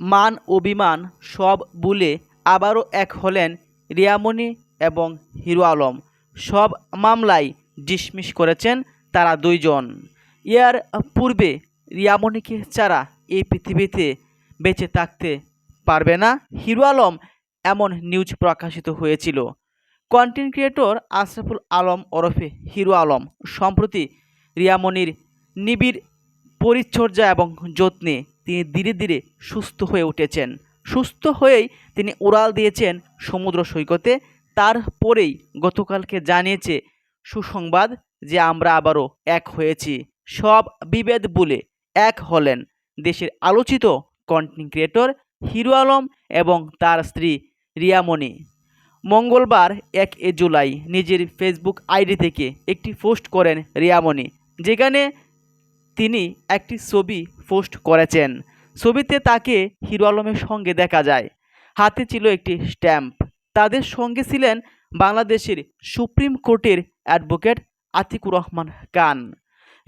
মান অভিমান সব ভুলে আবারও এক হলেন রিয়ামণি এবং হিরো আলম। সব মামলায় ডিসমিস করেছেন তারা দুইজন। এর পূর্বে রিয়ামণিকে ছাড়া এই পৃথিবীতে বেঁচে থাকতে পারবে না। হিরো আলম এমন নিউজ প্রকাশিত হয়েছিল। কন্টেন্ট ক্রিয়েটর আশরাফুল আলম ওরফে হিরো আলম। সম্প্রতি রিয়ামণির নিবিড় পরিচর্যা এবং যত্নে তিনি ধীরে ধীরে সুস্থ হয়ে উঠেছেন। সুস্থ হয়েই তিনি উড়াল দিয়েছেন সমুদ্র সৈকতে। তারপরেই গতকালকে জানিয়েছে সুসংবাদ যে আমরা আবারও এক হয়েছি। সব বিভেদ বলে এক হলেন দেশের আলোচিত কন্টেন্ট ক্রিয়েটর হিরো আলম এবং তার স্ত্রী রিয়ামণি। মঙ্গলবার এক এ জুলাই নিজের ফেসবুক আইডি থেকে একটি পোস্ট করেন রিয়ামণি, যেখানে তিনি একটি ছবি পোস্ট করেছেন। ছবিতে তাকে হিরো আলমের সঙ্গে দেখা যায়। হাতে ছিল একটি স্ট্যাম্প। তাদের সঙ্গে ছিলেন বাংলাদেশের সুপ্রিম কোর্টের অ্যাডভোকেট আতিকুর রহমান খান।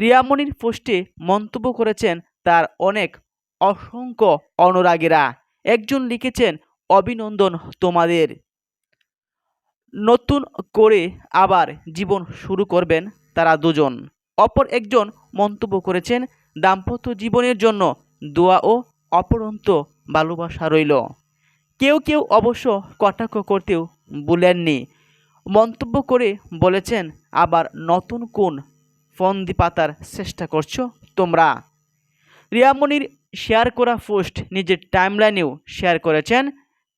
রিয়ামণির পোস্টে মন্তব্য করেছেন তার অনেক অসংখ্য অনুরাগীরা। একজন লিখেছেন, অভিনন্দন তোমাদের। নতুন করে আবার জীবন শুরু করবেন তারা দুজন। অপর একজন মন্তব্য করেছেন, দাম্পত্য জীবনের জন্য দোয়া ও অপরন্ত ভালোবাসা রইল। কেউ কেউ অবশ্য কটাক্ষ করতেও বলেননি মন্তব্য করে বলেছেন, আবার নতুন কোন ফন্দি পাতার চেষ্টা করছ তোমরা? রিয়ামণির শেয়ার করা পোস্ট নিজের টাইমলাইনেও শেয়ার করেছেন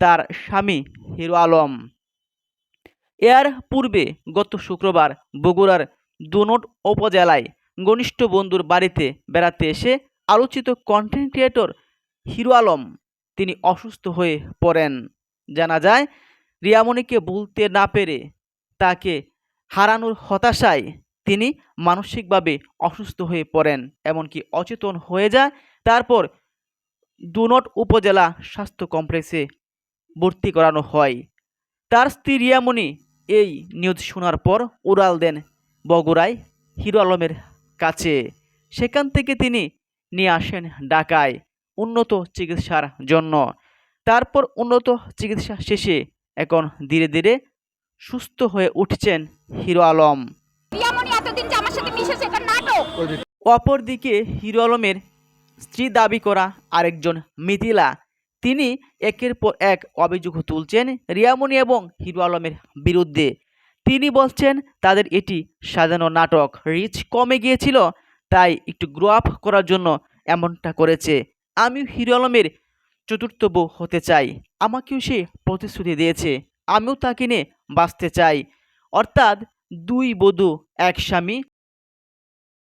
তার স্বামী হিরো আলম। এর পূর্বে গত শুক্রবার বগুড়ার দুনট উপজেলায় ঘনিষ্ঠ বন্ধুর বাড়িতে বেড়াতে এসে আলোচিত কন্টেন্ট ক্রিয়েটর হিরো আলম তিনি অসুস্থ হয়ে পড়েন। জানা যায়, রিয়ামণিকে বলতে না পেরে তাকে হারানোর হতাশায় তিনি মানসিকভাবে অসুস্থ হয়ে পড়েন, এমনকি অচেতন হয়ে যায়। তারপর দুনট উপজেলা স্বাস্থ্য কমপ্লেক্সে ভর্তি করানো হয়। তার স্ত্রী রিয়ামণি এই নিউজ শোনার পর উড়াল দেন বগুড়ায় হিরো আলমের কাছে। সেখান থেকে তিনি নিয়ে আসেন ঢাকায় উন্নত চিকিৎসার জন্য। তারপর উন্নত চিকিৎসা শেষে এখন ধীরে ধীরে সুস্থ হয়ে উঠছেন হিরো আলম। অপরদিকে হিরো আলমের স্ত্রী দাবি করা আরেকজন মিথিলা। তিনি একের পর এক অভিযোগ তুলছেন রিয়ামণি এবং হিরো আলমের বিরুদ্ধে। তিনি বলছেন, তাদের এটি সাজানো নাটক রিচ কমে গিয়েছিল, তাই একটু গ্রো আপ করার জন্য এমনটা করেছে। আমিও হিরো আলমের চতুর্থ বউ হতে চাই। আমাকেও সে প্রতিশ্রুতি দিয়েছে। আমিও তাকে নিয়ে বাঁচতে চাই। অর্থাৎ দুই বধূ, এক স্বামী